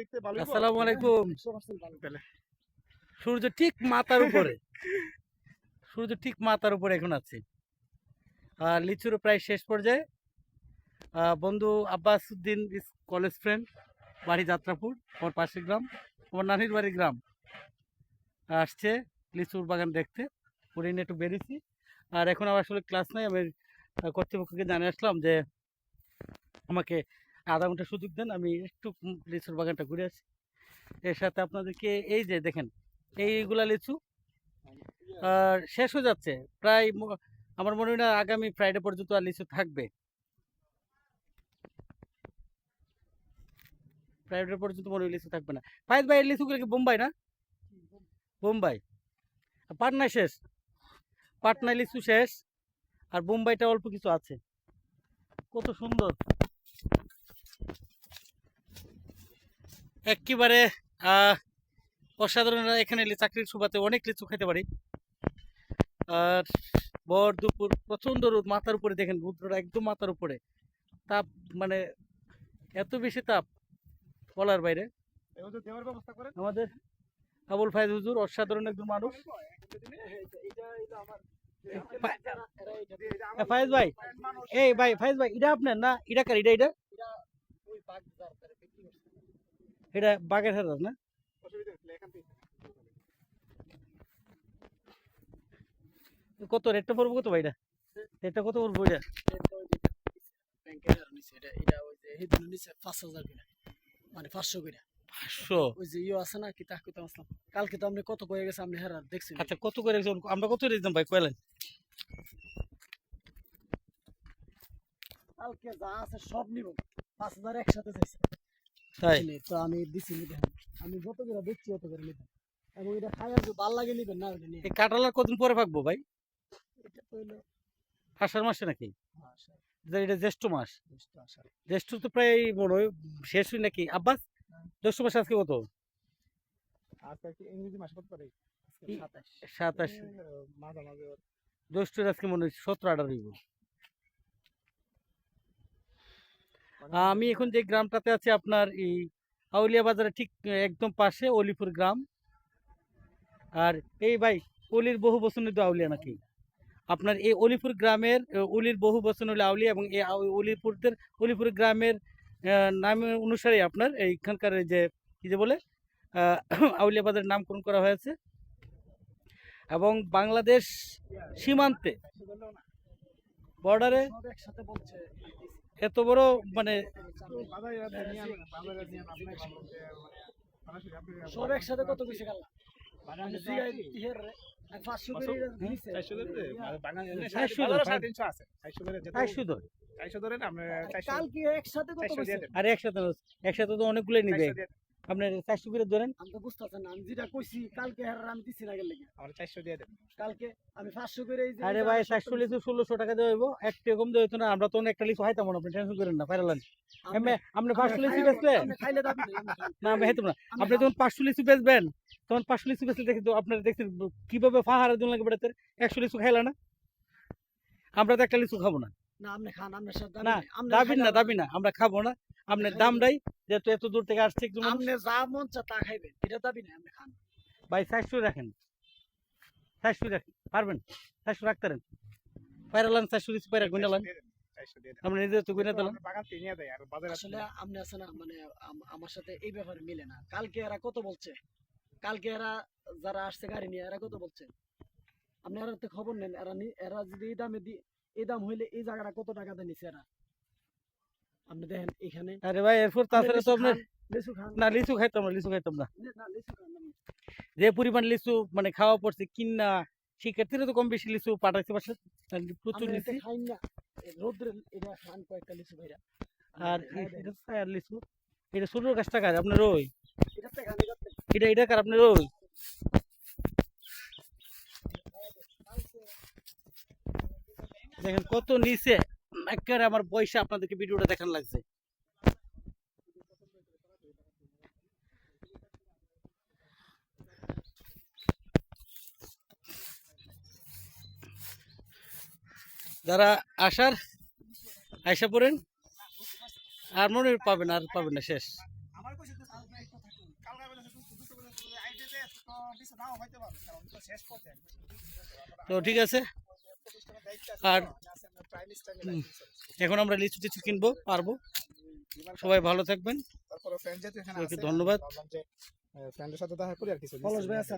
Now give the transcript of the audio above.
দেখতে ভালো আসসালামু আলাইকুম। সূর্য ঠিক মাথার উপরে। সূর্য ঠিক মাথার উপরে এখন আছে। আর লিচুর প্রায় শেষ পর্যায়ে। বন্ধু আব্বাস উদ্দিন ইস কলেজ ফ্রেন্ড বাড়ি যাত্রাপুর আমার পাশের গ্রাম। আমার নানির বাড়ি গ্রাম। আসছে লিচুর বাগান দেখতে। পরে নিয়ে একটু বেরিয়েছি। আর এখন আমার আসলে ক্লাস নাই। আমি কর্তৃপক্ষকে জানিয়ে আসলাম যে আমাকে আধা ঘণ্টা সুযোগ দেন, আমি একটু লিচুর বাগানটা ঘুরে আসি। এর সাথে আপনাদেরকে এই যে দেখেন, এইগুলা লিচু, আর শেষ হয়ে যাচ্ছে। প্রায় আমার মনে হয় না আগামী ফ্রাইডে পর্যন্ত আর লিচু থাকবে। ফ্রাইডে পর্যন্ত মনে হয় লিচু থাকবে না। ফাইজ ভাই, এই লিচুগুলো কি বোম্বাই না? বোম্বাই। পাটনায় শেষ। পাটনায় লিচু শেষ, আর বোম্বাইটা অল্প কিছু আছে। কত সুন্দর। একেবারে অসাধারণ এখানে চাকরির সুবাদে অনেক লিচু খেতে পারি। আর ভর, দুপুর প্রচণ্ড রোদ, মাথার উপরে দেখেন, রুদ্রটা একদম মাথার উপরে। তাপ মানে এত বেশি তাপ বলার বাইরে। আমাদের আবুল ফাইজ হুজুর অসাধারণ একজন মানুষ। ভাই, এই ভাই ফাইজ ভাই এটা আপনার না? এটা কার এটা এটা এটা বাগের হাজার না। কত রেটটা পড়ব কত ভাই এটা? রেটটা কত পড়ব এটা? মানে পাঁচশো করে। পাঁচশো? ওই যে ইয়ে আছে না কি আসলাম। কালকে তো আপনি কত করে গেছে আপনি হেরার দেখছেন? আচ্ছা কত করে একজন আমরা কত দিতাম ভাই কয়লেন কালকে যা আছে সব নিব পাঁচ হাজার একসাথে চাইছে। তাই? তো আমি দিছি নিতে আমি যত করে দেখছি অত করে নিতে এবং এটা খাই আর ভালো লাগে নিবেন না ওটা নিয়ে এই কাঁঠালার কদিন পরে পাকবো ভাই? এটা তো হইল আষাঢ় মাসে নাকি? আশা এটা জ্যৈষ্ঠ মাস। জ্যৈষ্ঠ তো প্রায় মনে হয় শেষ হয় নাকি? আব্বাস জ্যৈষ্ঠ মাস আজকে কত? আজকে ইংরেজি মাস কত? আজকে সাতাশ। সাতাশ। জ্যৈষ্ঠের আজকে মনে হয় সতেরো আঠারো হইব মানে আমি এখন যে গ্রামটাতে আছি আপনার এই আউলিয়া বাজারের ঠিক একদম পাশে অলিপুর গ্রাম। আর এই ভাই অলির বহু বচন তো আউলিয়া নাকি? আপনার এই অলিপুর গ্রামের অলির বহু বচন হলো আউলিয়া এবং এই অলিপুরদের অলিপুর গ্রামের নাম অনুসারে আপনার এইখানকার এই যে কি যে বলে আউলিয়া বাজারের নামকরণ করা হয়েছে। এবং বাংলাদেশ সীমান্তে বর্ডারে একসাথে বলছে। এত বড় মানে মানে, সব একসাথে কত গেল আর মানে কালকে একসাথে আর একসাথে তো অনেকগুলোই নিবে। আপনার চারশো করে ধরেন। আমি তো বুঝতেছেন আমি যেটা কইছি কালকে হেরার আমি দিছি না গেলে। আমার চারশো দিয়ে দেন। কালকে আমি পাঁচশো করে এই যে আরে ভাই চারশো লিচু ষোলোশো টাকা হইব। একটু কম হইতো না আমরা তো লিচু খাইতাম না আপনি টেনশন করেন না আপনি- পাঁচশো লিচু। না আমি খাইতাম না। আপনি যখন পাঁচশো লিচু বেচবেন তখন পাঁচশো লিচু বেচলে দেখি তো আপনারা দেখছেন কীভাবে ফাহারা দিন লাগে বেড়াতে একশো লিচু খাইলা না? আমরা তো একটা লিচু খাব না। না আপনি খান আপনার সাথে না, দাবি না দাবি না আমরা খাব না। আপনার দাম দেয় যেহেতু এত দূর থেকে আসছে একজন আপনি যা মন চা তা খাইবেন এটা দাবি নেই আপনি খান। ভাই চারশো রাখেন। চারশো রাখেন পারবেন? চারশো লিচু পাইরা গুনালান চারশো দিয়ে দেন, চারশো দেন। আপনি নিজে তো গুনে দিলাম। বাগান থেকে নিয়ে দেয়, আর বাজারে আসলে আপনি আছে না মানে আমার সাথে এই ব্যাপারে মিলে না। কালকে এরা কত বলছে? কালকে এরা যারা আসছে গাড়ি নিয়ে এরা কত বলছে? আপনি এরা তো খবর নেন এরা এরা যদি এই দামে দি এই দাম হইলে এই জায়গাটা কত টাকাতে নিছে এরা? আপনি দেখেন এখানে আরে ভাই এরপর আপনি তাছাড়া তো লিচু আপনার খান, লিচু খান। না লিচু খাইতাম না লিচু খাইতাম না। লি- না, লিচু খান না। যে পরিমাণ লিচু মানে খাওয়া পড়ছে কিনা শিক্ষার্থীরা তো কম বেশি লিচু পাঠাইছে পাশে প্রচুর আপনি এটা লিচু। খাইন না। এই রোদ্রে এটা খান কয়েকটা লিচু ভাইরা। আর খাইয়া এই- দেখেন। এটা তো আর লিচু এটা ছোট গাছটা কার? আপনার ওই? এটাতে খান এটাতে এটা এটা কার? আপনার ওই? দেখেন কত নিচে। একবারে আমার বয়সে আপনাদেরকে ভিডিওটা দেখার লাগছে। যারা আসার আইসা পড়েন আর মনে পাবেন আর পাবেন না শেষ। তো ঠিক আছে। আর এখন আমরা লিচু টিচু কিনবো পারব। সবাই ভালো থাকবেন। ধন্যবাদ। ফ্রেন্ডের সাথে দেখা করি আর কিছু